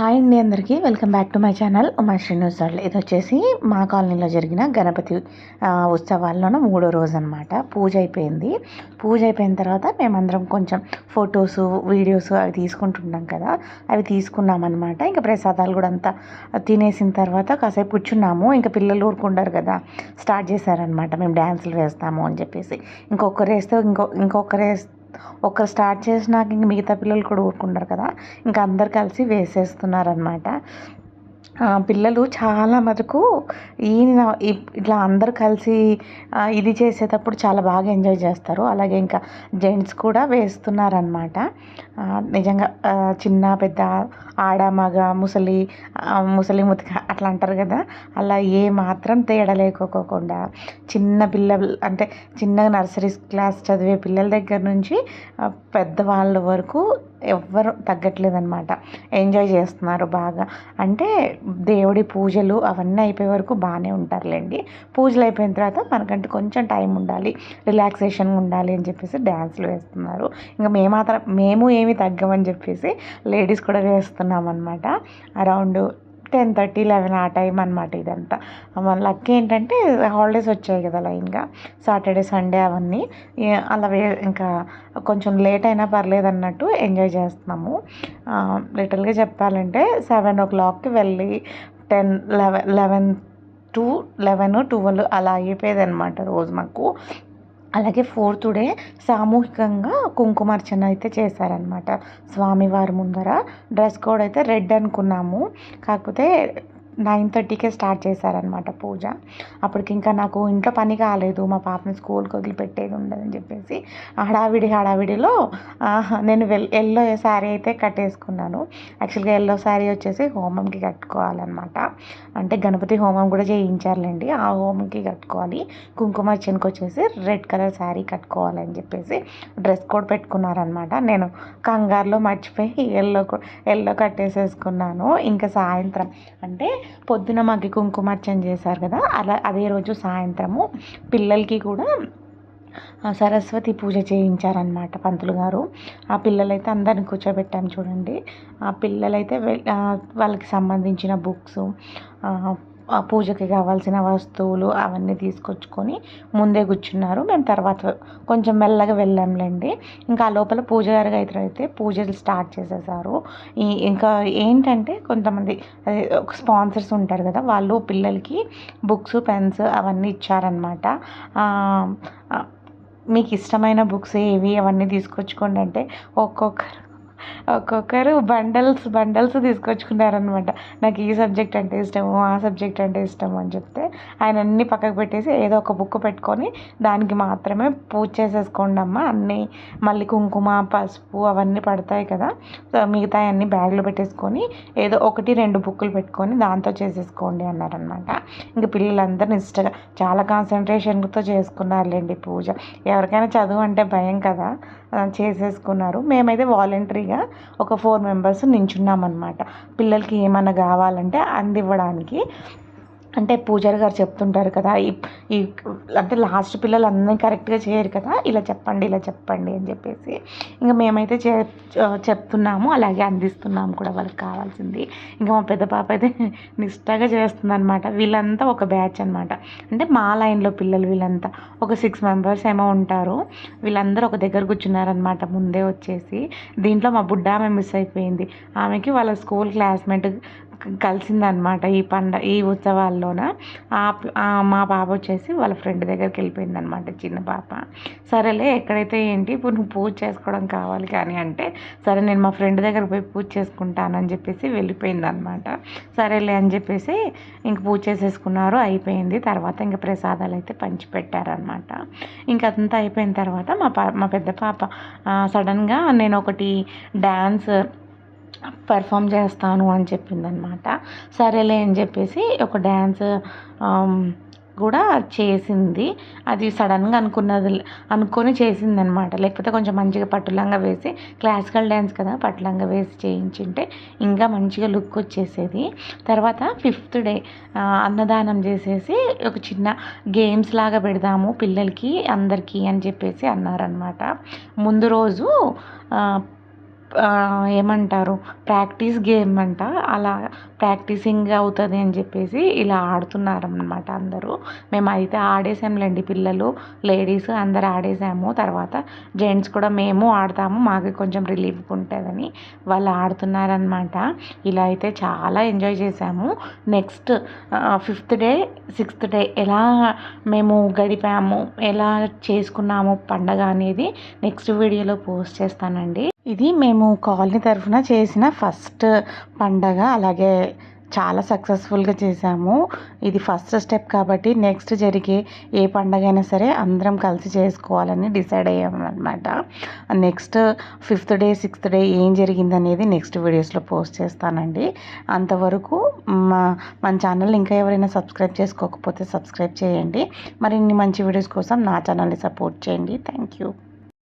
Hi అండి అందరికీ. Welcome back to my channel. Uma Srinivas వాళ్ళు ఇది వచ్చేసి మా కాలనీలో జరిగిన గణపతి ఉత్సవాల్లోనూ మూడో రోజు అనమాట పూజ అయిపోయింది. పూజ అయిపోయిన తర్వాత మేమందరం కొంచెం ఫొటోస్ వీడియోస్ అవి తీసుకుంటున్నాం కదా అవి తీసుకున్నాం అనమాట ఇంకా ప్రసాదాలు కూడా అంతా తినేసిన తర్వాత కాసేపు కూర్చున్నాము. ఇంకా పిల్లలు ఊరుకుంటారు కదా స్టార్ట్ చేశారనమాట మేము డ్యాన్సులు వేస్తాము అని చెప్పేసి. ఇంకొకరు వేస్తే ఇంకో ఇంకొకరు వేస్తే ఒకరు స్టార్ట్ చేసినాక ఇంక మిగతా పిల్లలు కూడా ఊరుకుంటారు కదా ఇంకా అందరు కలిసి వేసేస్తున్నారనమాట పిల్లలు చాలా మటుకు ఈయన ఇట్లా అందరు కలిసి ఇది చేసేటప్పుడు చాలా బాగా ఎంజాయ్ చేస్తారు. అలాగే ఇంకా జెంట్స్ కూడా వేస్తున్నారనమాట నిజంగా చిన్న పెద్ద ఆడ మగ ముసలి ముసలి ముతిక అట్లా అంటారు కదా. అలా ఏ మాత్రం తేడా లేకోకుండా చిన్న పిల్లలు అంటే చిన్నగా నర్సరీ క్లాస్ చదివే పిల్లల దగ్గర నుంచి పెద్దవాళ్ళ వరకు ఎవ్వరు తగ్గట్లేదన్నమాట. ఎంజాయ్ చేస్తున్నారు బాగా. అంటే దేవుడి పూజలు అవన్నీ అయిపోయే వరకు బాగానే ఉంటారులేండి. పూజలు అయిపోయిన తర్వాత మనకంటే కొంచెం టైం ఉండాలి. రిలాక్సేషన్ ఉండాలి అని చెప్పేసి డ్యాన్స్లు వేస్తున్నారు. ఇంకా మేమాత్రం మేము ఏమి తగ్గమని చెప్పేసి లేడీస్ కూడా వేస్తున్నాం అనమాట అరౌండ్ టెన్ థర్టీ లెవెన్ ఆ టైం అనమాట ఇదంతా. మన లక్ ఏంటంటే హాలిడేస్ వచ్చాయి కదా లైన్గా. సాటర్డే సండే అవన్నీ. అలా వే ఇంకా కొంచెం లేట్ అయినా పర్లేదు అన్నట్టు ఎంజాయ్ చేస్తున్నాము. లిటిల్గా చెప్పాలంటే సెవెన్ ఓ క్లాక్కి వెళ్ళి ten eleven eleven to eleven twelve అలా అయిపోయేది అనమాట రోజు మాకు. అలాగే ఫోర్త్ డే సామూహికంగా కుంకుమార్చన అయితే చేశారనమాట స్వామివారి ముందర డ్రెస్ కోడ్ అయితే రెడ్ అనుకున్నాము. కాకపోతే నైన్ థర్టీకే స్టార్ట్ చేశారనమాట పూజ. అప్పటికి ఇంకా నాకు ఇంట్లో పని కాలేదు మా పాపని స్కూల్కి వదిలిపెట్టేది ఉండదని చెప్పేసి హడావిడి హడావిడిలో నేను వెల్ ఎల్లో శారీ అయితే కట్టేసుకున్నాను. యాక్చువల్గా ఎల్లో శారీ వచ్చేసి హోమంకి కట్టుకోవాలన్నమాట. అంటే గణపతి హోమం కూడా చేయించారులేండి ఆ హోమంకి కట్టుకోవాలి. కుంకుమార్చనకి వచ్చేసి రెడ్ కలర్ శారీ కట్టుకోవాలని చెప్పేసి డ్రెస్ కోడ్ పెట్టుకున్నారనమాట నేను కంగారులో మర్చిపోయి ఎల్లో ఎల్లో కట్టేసేసుకున్నాను. ఇంకా సాయంత్రం అంటే పొద్దున మాకు కుంకుమార్చన చేశారు కదా అలా అదే రోజు సాయంత్రము పిల్లలకి కూడా సరస్వతి పూజ చేయించారనమాట పంతులు గారు. ఆ పిల్లలైతే అందరిని కూర్చోబెట్టాము చూడండి. ఆ పిల్లలైతే వాళ్ళకి సంబంధించిన బుక్స్ పూజకి కావాల్సిన వస్తువులు అవన్నీ తీసుకొచ్చుకొని ముందే కూర్చున్నారు. మేము తర్వాత కొంచెం మెల్లగా వెళ్ళాంలేండి. ఇంకా ఆ లోపల పూజ గారు అయితే పూజలు స్టార్ట్ చేసేసారు. ఈ ఇంకా ఏంటంటే కొంతమంది అదే స్పాన్సర్స్ ఉంటారు కదా వాళ్ళు పిల్లలకి బుక్స్ పెన్స్ అవన్నీ ఇచ్చారనమాట మీకు ఇష్టమైన బుక్స్ ఏవి? అవన్నీ తీసుకొచ్చుకోండి అంటే ఒక్కొక్కరు ఒక్కొక్కరు బండల్స్ బండల్స్ తీసుకొచ్చుకున్నారనమాట నాకు ఈ సబ్జెక్ట్ అంటే ఇష్టము ఆ సబ్జెక్ట్ అంటే ఇష్టము అని చెప్తే ఆయన అన్ని పక్కకు పెట్టేసి ఏదో ఒక బుక్ పెట్టుకొని దానికి మాత్రమే పూజ చేసేసుకోండి అమ్మ. అన్నీ మళ్ళీ కుంకుమ పసుపు అవన్నీ పడతాయి కదా. మిగతా అన్ని బ్యాగ్లో పెట్టేసుకొని ఏదో ఒకటి రెండు బుక్కులు పెట్టుకొని దాంతో చేసేసుకోండి అన్నారనమాట ఇంక పిల్లలందరూ ఇష్టంగా చాలా కాన్సన్ట్రేషన్తో చేసుకున్నారులేండి పూజ. ఎవరికైనా చదువు అంటే భయం కదా. చేసేసుకున్నారు. మేమైతే వాలంటరీగా ఒక ఫోర్ మెంబర్స్ నించున్నామన్నమాట. పిల్లలకి ఏమైనా కావాలంటే అందివ్వడానికి. అంటే పూజారి గారు చెప్తుంటారు కదా ఈ అంటే లాస్ట్ పిల్లలు అందరం కరెక్ట్గా చేయరు కదా ఇలా చెప్పండి ఇలా చెప్పండి అని చెప్పేసి. ఇంకా మేమైతే చే చెప్తున్నాము అలాగే అందిస్తున్నాము కూడా వాళ్ళకి కావాల్సింది. ఇంకా మా పెద్ద పాప అయితే నిష్ఠగా చేస్తుంది అనమాట వీళ్ళంతా ఒక బ్యాచ్ అనమాట అంటే మా లైన్లో పిల్లలు వీళ్ళంతా ఒక సిక్స్ మెంబర్స్ ఏమో ఉంటారు. వీళ్ళందరూ ఒక దగ్గర కూర్చున్నారనమాట ముందే వచ్చేసి. దీంట్లో మా బుడ్డ ఆమె మిస్ అయిపోయింది. ఆమెకి వాళ్ళ స్కూల్ క్లాస్మేట్ కలిసిందనమాట ఈ పండ ఈ ఉత్సవాల్లోన. మా పాప వచ్చేసి వాళ్ళ ఫ్రెండ్ దగ్గరికి వెళ్ళిపోయిందనమాట చిన్న పాప. సరేలే ఎక్కడైతే ఏంటి ఇప్పుడు నువ్వు పూజ చేసుకోవడం కావాలి కానీ అంటే సరే నేను మా ఫ్రెండ్ దగ్గర పోయి పూజ చేసుకుంటానని చెప్పేసి వెళ్ళిపోయింది అనమాట సరేలే అని చెప్పేసి ఇంక పూజ చేసేసుకున్నారు అయిపోయింది. తర్వాత ఇంక ప్రసాదాలు అయితే పంచిపెట్టారనమాట. ఇంక అదంతా అయిపోయిన తర్వాత మా పా మా పెద్ద పాప సడన్గా నేను ఒకటి డ్యాన్స్ పర్ఫామ్ చేస్తాను అని చెప్పిందనమాట సరేలే అని చెప్పేసి ఒక డ్యాన్స్ um, కూడా చేసింది. అది సడన్గా అనుకున్నది అనుకొని చేసిందనమాట లేకపోతే కొంచెం మంచిగా పట్టులంగా వేసి క్లాసికల్ డ్యాన్స్ కదా పట్టులంగా వేసి చేయించింటే ఇంకా మంచిగా లుక్ వచ్చేసేది. తర్వాత ఫిఫ్త్ డే అన్నదానం చేసేసి ఒక చిన్న గేమ్స్ లాగా పెడదాము పిల్లలకి అందరికీ అని చెప్పేసి అన్నారనమాట ముందు రోజు ఏమంటారు? ప్రాక్టీస్ గేమ్ అంట. అలా ప్రాక్టీసింగ్ అవుతుంది అని చెప్పేసి ఇలా ఆడుతున్నారనమాట అందరూ. మేమైతే ఆడేసాంలేండి పిల్లలు. లేడీస్ అందరు ఆడేసాము. తర్వాత జెంట్స్ కూడా మేము ఆడతాము. మాకు కొంచెం రిలీఫ్గా ఉంటుందని వాళ్ళు ఆడుతున్నారనమాట ఇలా అయితే చాలా ఎంజాయ్ చేసాము next fifth day sixth day ఎలా మేము గడిపాము? ఎలా చేసుకున్నాము? పండగ అనేది నెక్స్ట్ వీడియోలో పోస్ట్ చేస్తానండి. ఇది మేము కాలనీ తరఫున చేసిన ఫస్ట్ పండగ. అలాగే చాలా సక్సెస్ఫుల్గా చేసాము ఇది ఫస్ట్ స్టెప్ కాబట్టి నెక్స్ట్ జరిగే ఏ పండగ అయినా సరే అందరం కలిసి చేసుకోవాలని డిసైడ్ అయ్యాము అనమాట next fifth day sixth day ఏం జరిగింది అనేది నెక్స్ట్ వీడియోస్లో పోస్ట్ చేస్తానండి. అంతవరకు మా మన ఛానల్ ఇంకా ఎవరైనా సబ్స్క్రైబ్ చేసుకోకపోతే సబ్స్క్రైబ్ చేయండి. మరిన్ని మంచి వీడియోస్ కోసం నా ఛానల్ని సపోర్ట్ చేయండి. Thank you.